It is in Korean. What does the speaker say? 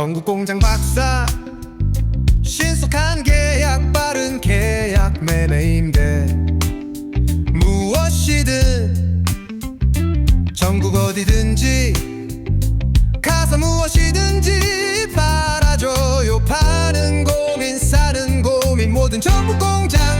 전국 공장 박사. 신속한 계약 빠른 계약 매매임대. 무엇이든 전국 어디든지 가서 무엇이든지 팔아줘요. 파는 고민 사는 고민 모든 전국 공장.